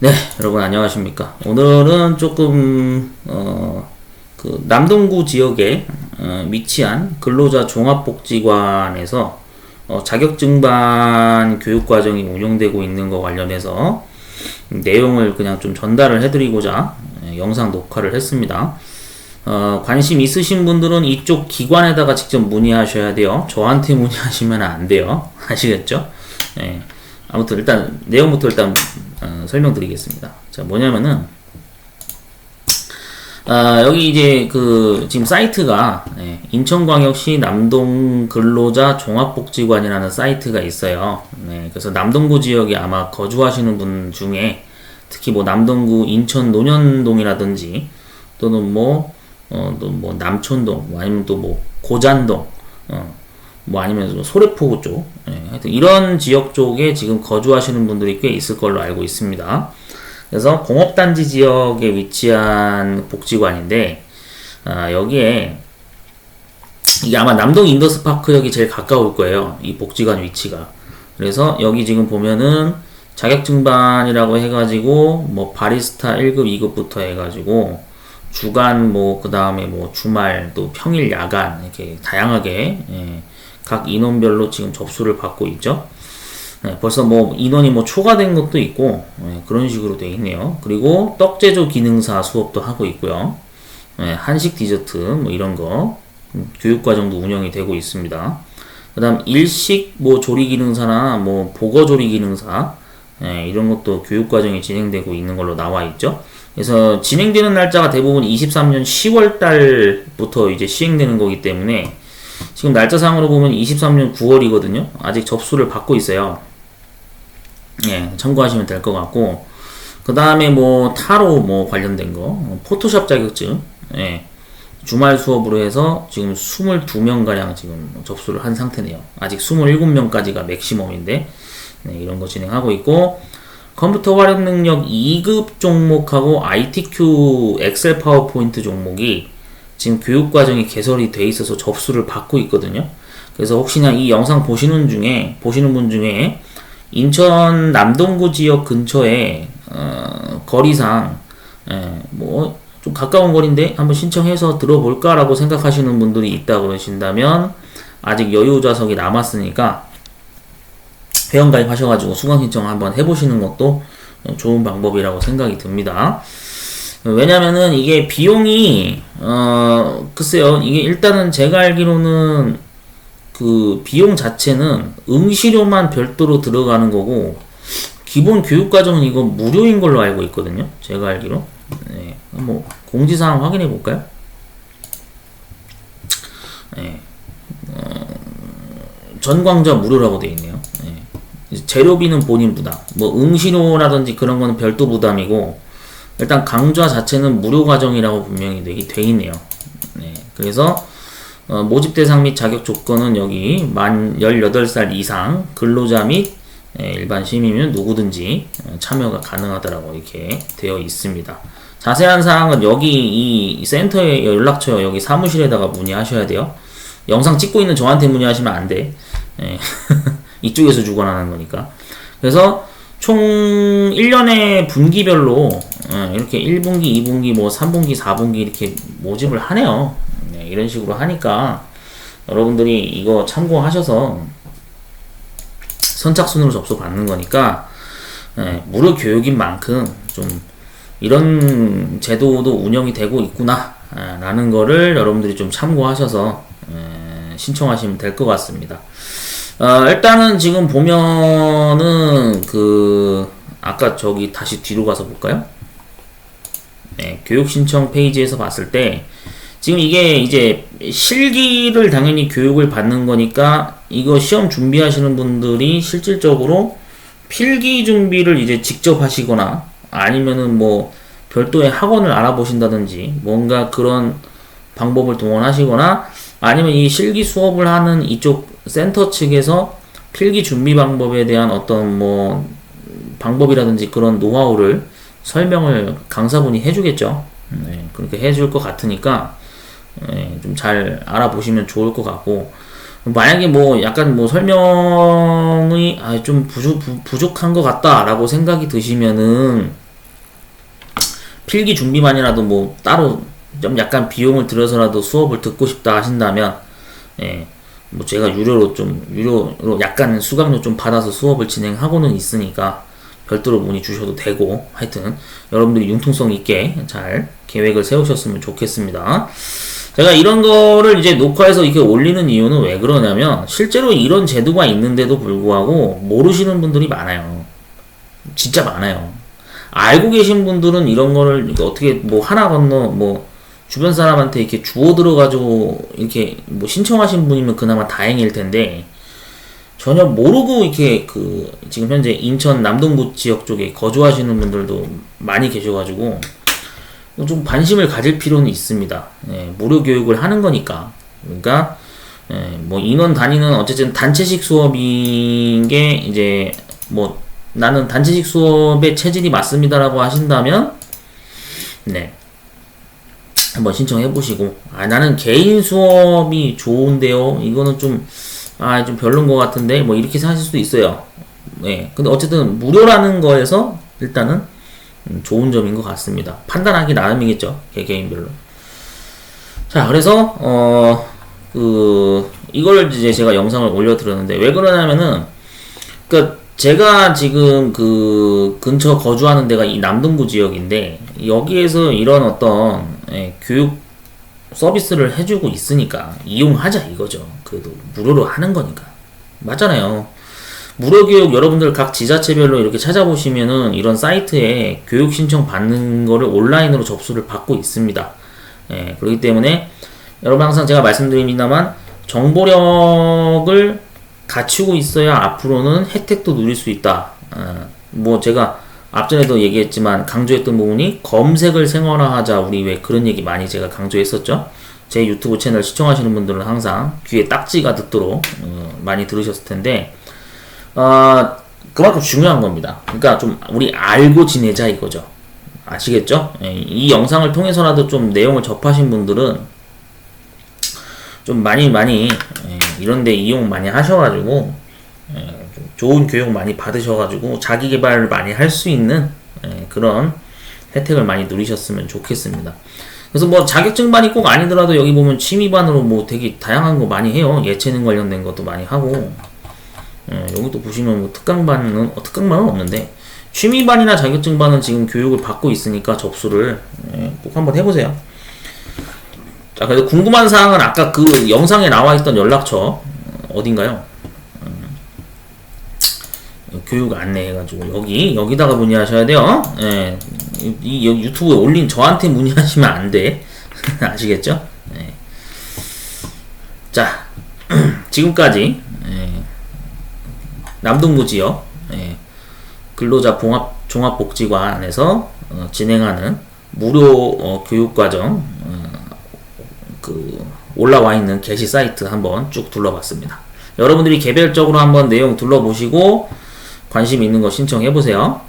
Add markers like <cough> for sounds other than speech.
네, 여러분 안녕하십니까. 오늘은 조금, 어, 그 남동구 지역에 어, 위치한 근로자 종합복지관에서 어, 자격증반 교육 과정이 운영되고 있는 것 관련해서 내용을 그냥 좀 전달을 해드리고자 예, 영상 녹화를 했습니다. 어, 관심 있으신 분들은 이쪽 기관에다가 직접 문의하셔야 돼요. 저한테 문의하시면 안 돼요. <laughs> 아시겠죠? 예. 아무튼 일단 내용부터 일단 어, 설명드리겠습니다. 자 뭐냐면은 아, 여기 이제 그 지금 사이트가 예, 인천광역시 남동 근로자 종합복지관이라는 사이트가 있어요. 네, 그래서 남동구 지역에 아마 거주하시는 분 중에 특히 뭐 남동구 인천 논현동이라든지 또는 뭐 어, 또 뭐 남촌동 뭐 아니면 또 뭐 고잔동 어, 뭐 아니면 소래포구 쪽 예, 하여튼 이런 지역 쪽에 지금 거주하시는 분들이 꽤 있을 걸로 알고 있습니다. 그래서 공업단지 지역에 위치한 복지관인데 아, 여기에 이게 아마 남동 인더스파크역이 제일 가까울 거예요. 이 복지관 위치가. 그래서 여기 지금 보면은 자격증반이라고 해가지고 뭐 바리스타 1급, 2급부터 해가지고 주간 뭐 그 다음에 뭐 주말 또 평일 야간 이렇게 다양하게 예, 각 인원별로 지금 접수를 받고 있죠. 네, 벌써 뭐 인원이 뭐 초과된 것도 있고 네, 그런 식으로 되어 있네요. 그리고 떡 제조 기능사 수업도 하고 있고요. 네, 한식 디저트 뭐 이런 거 음, 교육 과정도 운영이 되고 있습니다. 그다음 일식 뭐 조리 기능사나 뭐 보거 조리 기능사 네, 이런 것도 교육 과정이 진행되고 있는 걸로 나와 있죠. 그래서 진행되는 날짜가 대부분 23년 10월 달부터 이제 시행되는 거기 때문에 지금 날짜상으로 보면 23년 9월이거든요. 아직 접수를 받고 있어요. 예, 참고하시면 될 것 같고, 그 다음에 뭐, 타로 뭐 관련된 거, 포토샵 자격증, 예, 주말 수업으로 해서 지금 22명가량 지금 접수를 한 상태네요. 아직 27명까지가 맥시멈인데, 네, 이런 거 진행하고 있고, 컴퓨터 활용 능력 2급 종목하고 ITQ 엑셀 파워포인트 종목이 지금 교육 과정이 개설이 돼 있어서 접수를 받고 있거든요. 그래서 혹시나 이 영상 보시는 중에, 보시는 분 중에 인천 남동구 지역 근처에 어, 거리상 예, 뭐좀 가까운 거리인데 한번 신청해서 들어볼까라고 생각하시는 분들이 있다 그러신다면 아직 여유 좌석이 남았으니까 회원 가입하셔가지고 수강 신청 한번 해보시는 것도 좋은 방법이라고 생각이 듭니다. 왜냐면은 이게 비용이 어 글쎄요 이게 일단은 제가 알기로는 그 비용 자체는 응시료만 별도로 들어가는 거고 기본 교육 과정은 이거 무료인 걸로 알고 있거든요. 제가 알기로. 네. 뭐 공지사항 확인해 볼까요? 네. 어, 전광자 무료라고 되어 있네요. 네. 재료비는 본인 부담. 뭐 응시료라든지 그런 거는 별도 부담이고 일단 강좌 자체는 무료 과정이라고 분명히 돼 있네요. 네. 그래서 어, 모집 대상 및 자격 조건은 여기 만 18살 이상 근로자 및 예, 일반 시민이면 누구든지 어, 참여가 가능하다라고 이렇게 되어 있습니다. 자세한 사항은 여기 이 센터의 연락처 여기 사무실에다가 문의하셔야 돼요. 영상 찍고 있는 저한테 문의하시면 안 돼. 예. <laughs> 이쪽에서 주관하는 거니까. 그래서 총 1년의 분기별로 예, 이렇게 1분기, 2분기, 뭐 3분기, 4분기 이렇게 모집을 하네요. 네, 이런 식으로 하니까 여러분들이 이거 참고하셔서 선착순으로 접수 받는 거니까 네, 무료 교육인 만큼 좀 이런 제도도 운영이 되고 있구나 라는 거를 여러분들이 좀 참고하셔서 에, 신청하시면 될 것 같습니다. 어, 일단은 지금 보면은 그 아까 저기 다시 뒤로 가서 볼까요? 네, 교육 신청 페이지에서 봤을 때 지금 이게 이제 실기를 당연히 교육을 받는 거니까 이거 시험 준비하시는 분들이 실질적으로 필기 준비를 이제 직접 하시거나 아니면은 뭐 별도의 학원을 알아보신다든지 뭔가 그런 방법을 동원하시거나 아니면 이 실기 수업을 하는 이쪽 센터 측에서 필기 준비 방법에 대한 어떤 뭐 방법이라든지 그런 노하우를 설명을 강사분이 해주겠죠. 네, 그렇게 해줄 것 같으니까 예, 좀잘 알아보시면 좋을 것 같고 만약에 뭐 약간 뭐 설명이 아, 좀 부족, 부, 족한 것 같다라고 생각이 드시면은 필기 준비만이라도 뭐 따로 좀 약간 비용을 들여서라도 수업을 듣고 싶다 하신다면 예, 뭐 제가 유료로 좀 유료로 약간 수강료 좀 받아서 수업을 진행하고는 있으니까 별도로 문의 주셔도 되고 하여튼 여러분들이 융통성 있게 잘 계획을 세우셨으면 좋겠습니다. 제가 이런 거를 이제 녹화해서 이렇게 올리는 이유는 왜 그러냐면 실제로 이런 제도가 있는데도 불구하고 모르시는 분들이 많아요. 진짜 많아요. 알고 계신 분들은 이런 거를 어떻게 뭐 하나 건너 뭐 주변 사람한테 이렇게 주워 들어가지고 이렇게 뭐 신청하신 분이면 그나마 다행일 텐데 전혀 모르고 이렇게 그 지금 현재 인천 남동구 지역 쪽에 거주하시는 분들도 많이 계셔가지고 좀 관심을 가질 필요는 있습니다. 예, 무료 교육을 하는 거니까. 그러니까 예, 뭐 인원 단위는 어쨌든 단체식 수업인 게 이제 뭐 나는 단체식 수업의 체질이 맞습니다라고 하신다면 네 한번 신청해 보시고 아 나는 개인 수업이 좋은데요. 이거는 좀 아, 좀 별론 것 같은데, 뭐, 이렇게 사실 수도 있어요. 네. 근데 어쨌든, 무료라는 거에서, 일단은, 음, 좋은 점인 것 같습니다. 판단하기 나름이겠죠. 개, 개인별로. 자, 그래서, 어, 그, 이걸 이제 제가 영상을 올려드렸는데, 왜 그러냐면은, 그, 제가 지금 그 근처 거주하는 데가 이 남동구 지역인데, 여기에서 이런 어떤, 예, 교육 서비스를 해주고 있으니까 이용하자 이거죠. 그래도 무료로 하는 거니까. 맞잖아요. 무료 교육 여러분들 각 지자체별로 이렇게 찾아보시면은 이런 사이트에 교육 신청 받는 거를 온라인으로 접수를 받고 있습니다. 예, 그렇기 때문에 여러분 항상 제가 말씀드립니다만 정보력을 갖추고 있어야 앞으로는 혜택도 누릴 수 있다. 어, 뭐 제가 앞전에도 얘기했지만 강조했던 부분이 검색을 생활화하자 우리 왜 그런 얘기 많이 제가 강조했었죠. 제 유튜브 채널 시청하시는 분들은 항상 귀에 딱지가 듣도록 어, 많이 들으셨을 텐데 어, 그만큼 중요한 겁니다. 그러니까 좀 우리 알고 지내자 이거죠. 아시겠죠? 예, 이 영상을 통해서라도 좀 내용을 접하신 분들은 좀 많이 많이 예, 이런데 이용 많이 하셔가지고 예, 좀 좋은 교육 많이 받으셔가지고 자기 개발을 많이 할 수 있는 예, 그런 혜택을 많이 누리셨으면 좋겠습니다. 그래서 뭐 자격증반이 꼭 아니더라도 여기 보면 취미반으로 뭐 되게 다양한 거 많이 해요. 예체능 관련된 것도 많이 하고 예, 여기 또 보시면 뭐 특강반은 어, 특강반은 없는데 취미반이나 자격증반은 지금 교육을 받고 있으니까 접수를 예, 꼭 한번 해보세요. 자, 그래서 궁금한 사항은 아까 그 영상에 나와 있던 연락처 어, 어딘가요? 교육 안내해가지고 여기 여기다가 문의하셔야 돼요. 예, 이, 유튜브에 올린 저한테 문의하시면 안 돼. <laughs> 아시겠죠? 예. 자, <clears throat> 지금까지 예, 남동구 지역 예, 근로자 봉합 종합복지관에서 어, 진행하는 무료 어, 교육과정 어, 그 올라와 있는 게시 사이트 한번 쭉 둘러봤습니다. 여러분들이 개별적으로 한번 내용 둘러보시고 관심 있는 거 신청해 보세요.